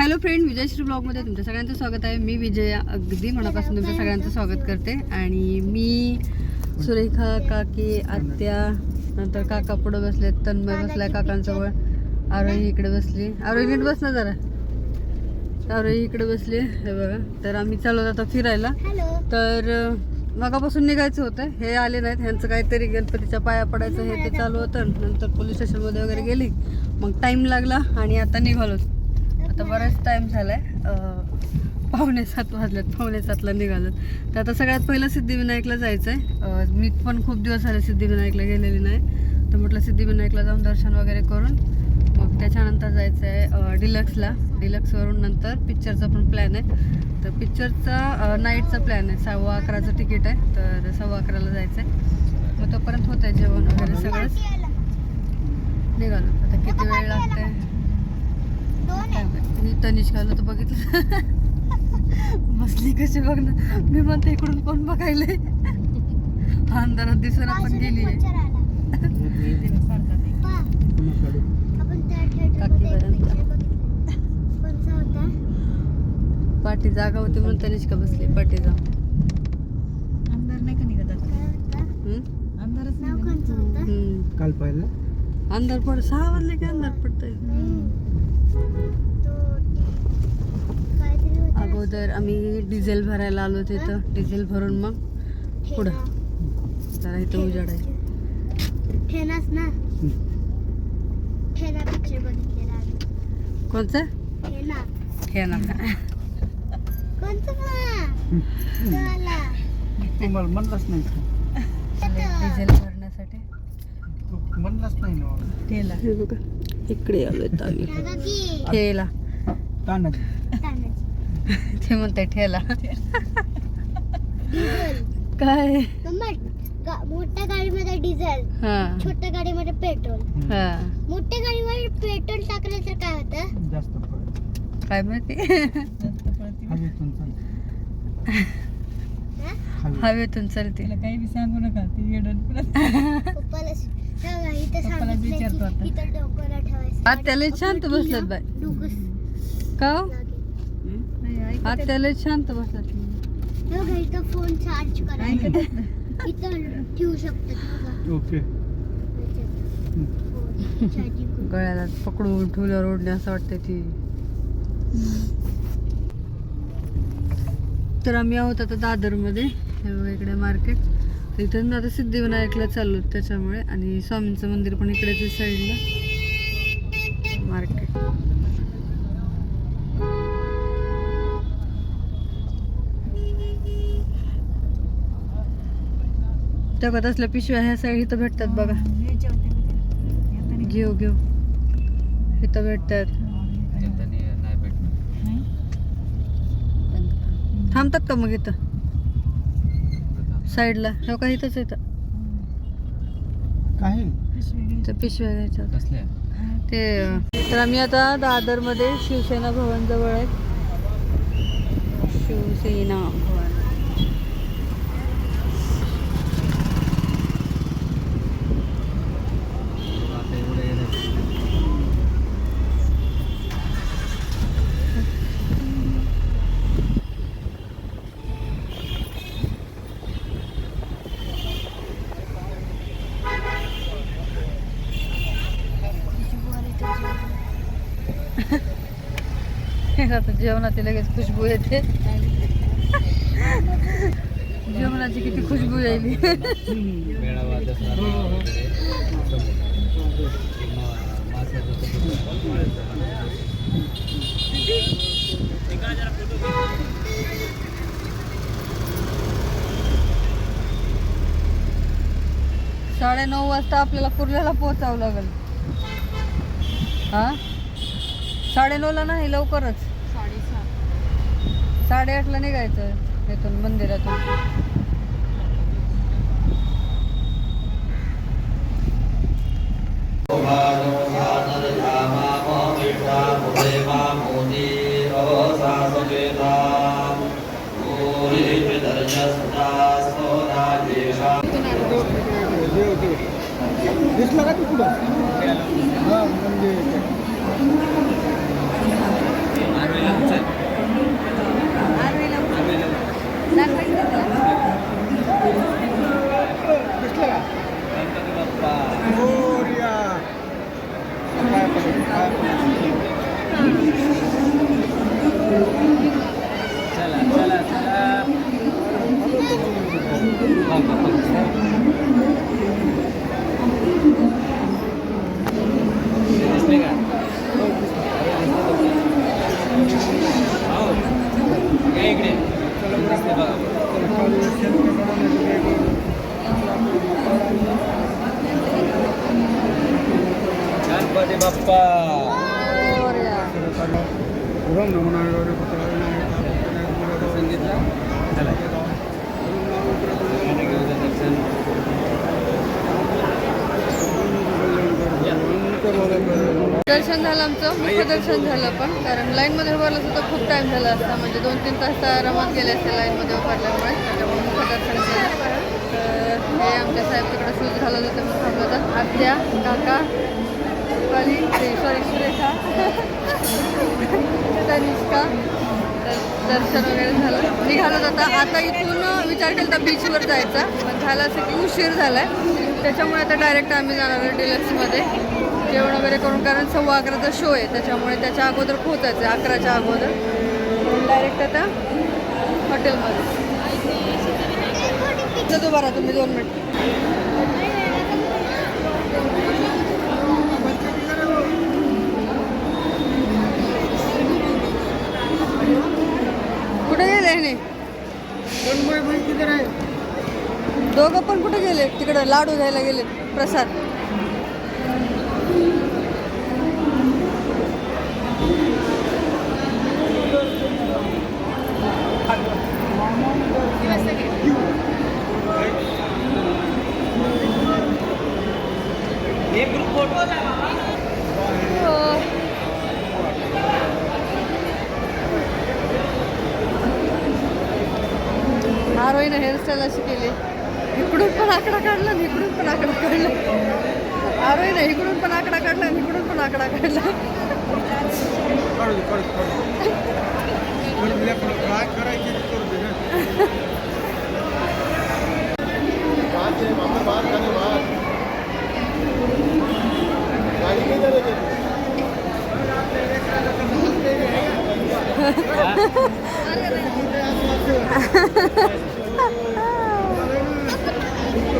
Hello friend विजयश्री ब्लॉगमध्ये तुमच्या सगळ्यांचं स्वागत आहे. मी विजया अगदी मनापासून तुमच्या सगळ्यांचं स्वागत करते. आणि मी सुरेखा काकी आत्या नंतर काका पुढं बसले तन्मय बसलाय काकांजवळ. आरोही इकडे बसली. आरोही नीट बस ना जरा. आरोही इकडे बसली. हे बघा तर आम्ही चालू आता फिरायला. तर मगापासून निघायचं होतं. हे आले नाहीत. ह्यांचं काहीतरी गणपतीच्या पाया पडायचं हे ते चालू होतं. नंतर पोलीस स्टेशनमध्ये वगैरे गेली. मग टाईम लागला आणि आता निघालो आता बराच टाईम झालाय. आहे पावणे सात वाजल्यात पावणे सातला निघालं तर आता सगळ्यात पहिलं सिद्धिविनायकला जायचं आहे मी पण खूप दिवस झाले सिद्धिविनायकला गेलेली नाही. तर म्हटलं सिद्धिविनायकला जाऊन दर्शन वगैरे करून मग त्याच्यानंतर जायचं आहे डिलक्सला डिलक्सवरून नंतर पिक्चरचा पण प्लॅन आहे. तर पिक्चरचा नाईटचा प्लॅन आहे. सव्वा अकराचं तिकीट आहे. तर सव्वा अकराला जायचं आहे मग तोपर्यंत होतं आहे जेवण वगैरे सगळंच. निघालो आता किती वेळ लागते मी तनिष्काला तर बघितलं. बसली कशी बघ ना. मी म्हणते इकडून कोण बघायलंय अंधारात दिसना पण गेली पाठी जागा होती म्हणून तनिष्का बसली. पाठी जा. अंधार नाही का निघत. काल पाहिलं. अंधार पड सहा वाजले की अंधार पडतंय. अगोदर आम्ही डिझेल भरायला आलो तिथं डिझेल भरून मग पुढं. जरा इथं उजाड आहे. ठेनाच ना? ठेना पिक्चर बघितलेला आम्ही. कोणचं ठेना ठेना कोणतं ना तो आला तुम्हाला म्हणलंच नाही डिझेल भरण्यासाठी. म्हणलंच नाही ना? तेला हे बघा इकडे की ठेला. तानाजी तानाजी. ते म्हणते ठेला. काय? मोठ्या गाडीमध्ये डिझेल हा. छोट्या गाडीमध्ये पेट्रोल. हा. मोठ्या गाडीवर पेट्रोल टाकलं तर काय होतं? जास्त काय माहिती? जास्त पळती हवेतून चालतं. हवेत. हवेतून चालते. तिला काही बी सांगू नका ती येडण परत पप्पाला स- हा, इथं पप्पाला विचारतो आता. की इथं डोक्याला ठेवायचं. आत्याला शांत डोकं का हो? लागेल. आत्याला शांत बघा, इथं फोन चार्ज ठेवू ओके. चार्जिंग गळ्याला पकडून ठेवल्यावर ओढणे असं वाटतं ती. तर आम्ही आहोत आता दादरमध्ये हे बघा इकडे मार्केट तर इथून आता सिद्धिविनायकला चाललो त्याच्यामुळे आणि स्वामींचं मंदिर पण इकडेच साईडला मार्केट तेव्हा असल्या पिशव्या ह्या साईड इथं भेटतात बघा. हे घेऊ. घेऊ. इथं भेटतात. नाही? थांबतात का मग इथं? साईडला हो का? इथंच येतं काही? पिशवी घ्यायची. तर पिशव्या घ्यायच्या ते तर आम्ही आता दादरमध्ये शिवसेना भवन जवळ आहे. शिवसेना. भवन आता जेवणाची लगेच खुशबू येते. जेवणाची किती खुशबू यायली. साडेनऊ वाजता आपल्याला कुर्ल्याला पोहोचावं लागेल. हा? साडेनऊला नाही लवकरच. साडेआठला निघायचं इथून मंदिरातून. दिसला का तू पुढं? दर्शन झालं आमचं. मुख्य दर्शन झालं पण कारण लाईनमध्ये उभारलं सुद्धा खूप टाईम झाला असता. म्हणजे दोन तीन तास तर आरामात गेले असते लाईनमध्ये उभारल्यामुळे. त्याच्यामुळे मुख्य दर्शन केलं. तर हे आमच्या साहेब तिकडे शूज घालत होते मग थांबलं होतं. आत्या काका रुपाली सॉरी सुरेखा तनिष्का दर्शन वगैरे झालं. निघालो आता आता इथून विचार केला तर बीचवर जायचा. पण झालं असं की उशीर झाला आहे त्याच्यामुळे आता डायरेक्ट आम्ही जाणार आहे डिलक्समध्ये जेवण वगैरे करून कारण सव्वा अकराचा शो आहे त्याच्यामुळे त्याच्या अगोदर पोचायचं आहे अकराच्या अगोदर. डायरेक्ट आता हॉटेलमध्ये उभा राहा तुम्ही दोन मिनिट कुठे गेले दोघं पण कुठे गेले? तिकडं लाडू घ्यायला गेले प्रसाद. हो. आरोहीनं हेअरस्टाईल अशी केली इकडून पण आकडा काढला आणि इकडून पण आकडा काढला आरोहीनं इकडून पण आकडा काढला आणि इकडून पण आकडा काढला दे. काय करायचे ते करू दे ना.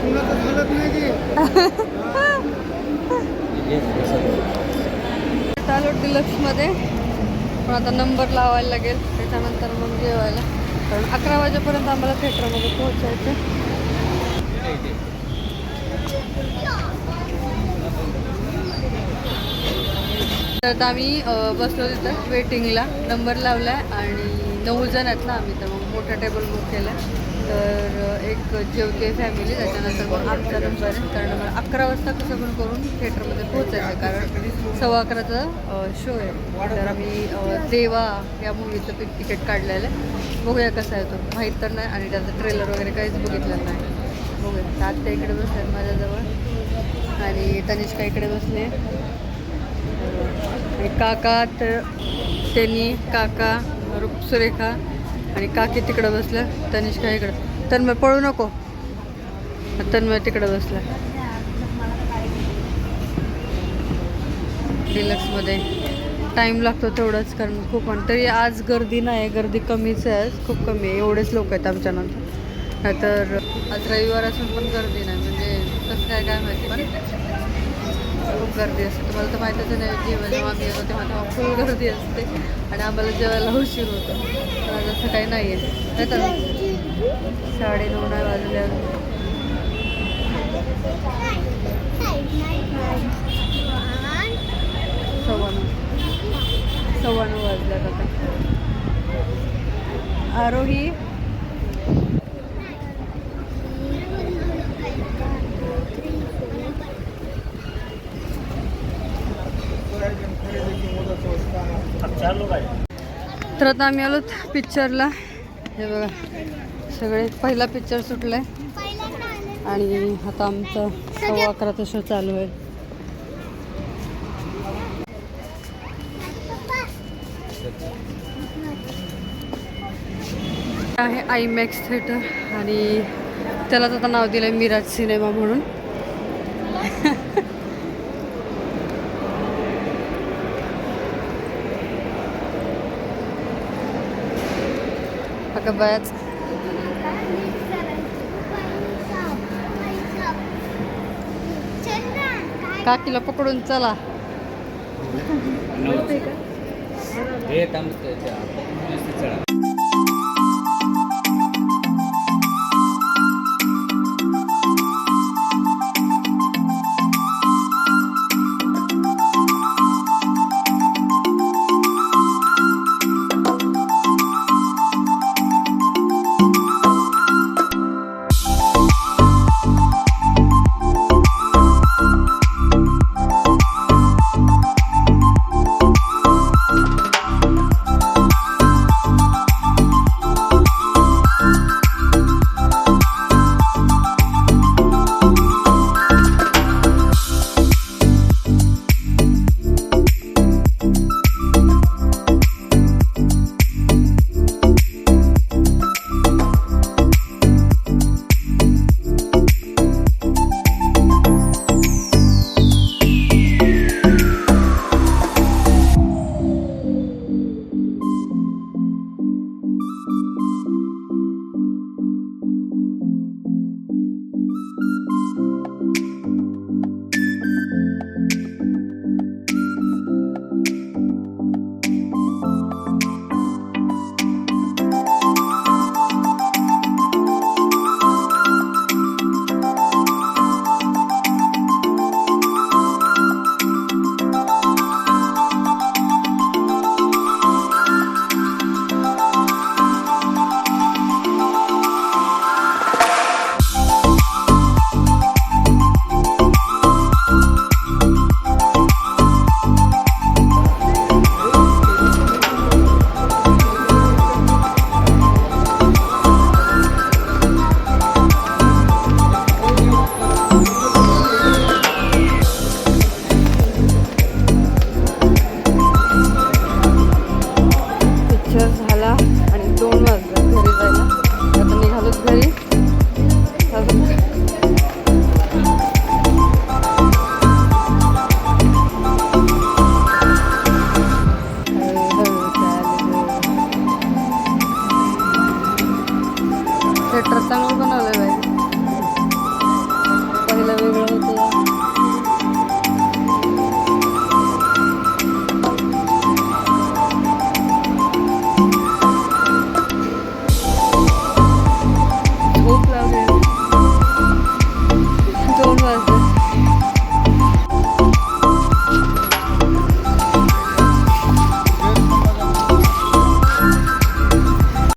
कुणाचं चालत नाही की. चालू डिलक्समध्ये. पण आता नंबर लावायला लागेल त्याच्यानंतर मग जेवायला. कारण अकरा वाजेपर्यंत आम्हाला थिएटरमध्ये पोहोचायचं तर आता आम्ही बसलो तिथं वेटिंगला नंबर लावला आहे आणि नऊ जण आहेत ना आम्ही तर मग मोठा टेबल बुक केला तर एक जेवते फॅमिली त्याच्यानंतर मग आमचा नंबर कारण मला अकरा वाजता कसं पण करून थिएटरमध्ये पोहोचायचं कारण सव्वा अकराचा शो आहे. तर आम्ही देवा या मूवीचं पिक तिकीट काढलेलं आहे. बघूया कसा आहे तो. माहीत तर नाही आणि त्याचा ट्रेलर वगैरे काहीच बघितलं नाही. बघूया. तर आत्या इकडे बसले आहेत माझ्याजवळ. आणि तनिष्का इकडे बसले काका तर त्यांनी काका रूप सुरेखा आणि काकी तिकडं बसलं तनिष्का इकडं. तन्मय पळू नको. तन्मय तिकडं बसला. डिलक्समध्ये टाईम लागतो तेवढंच कारण खूप आणि तरी आज गर्दी नाही गर्दी कमीच आहे आज खूप कमी आहे. एवढेच लोक आहेत आमच्यानंतर. तर नाहीतर आज रविवार असून पण गर्दी नाही. म्हणजे कसं काय काय माहिती. पण खूप गर्दी असते. तुम्हाला तर माहीतच नाही जेव्हा जेव्हा आम्ही येतो तेव्हा तेव्हा फुल गर्दी असते. आणि आम्हाला जेवायला उशीर होतो. तर आज असं काही नाही आहे नाही तर साडे नऊ नाही वाजले अजून. सव्वा नऊ. सव्वा नऊ आता. आरोही तर आता आम्ही आलो पिक्चरला हे बघा सगळे पहिला पिक्चर सुटलाय. आणि आता आमचं सव्वा अकराचा शो चालू आहे. आहे आय मॅक्स थिएटर आणि त्यालाच आता नाव दिलं आहे मिराज सिनेमा म्हणून. सारखं बस काकीला पकडून चला हे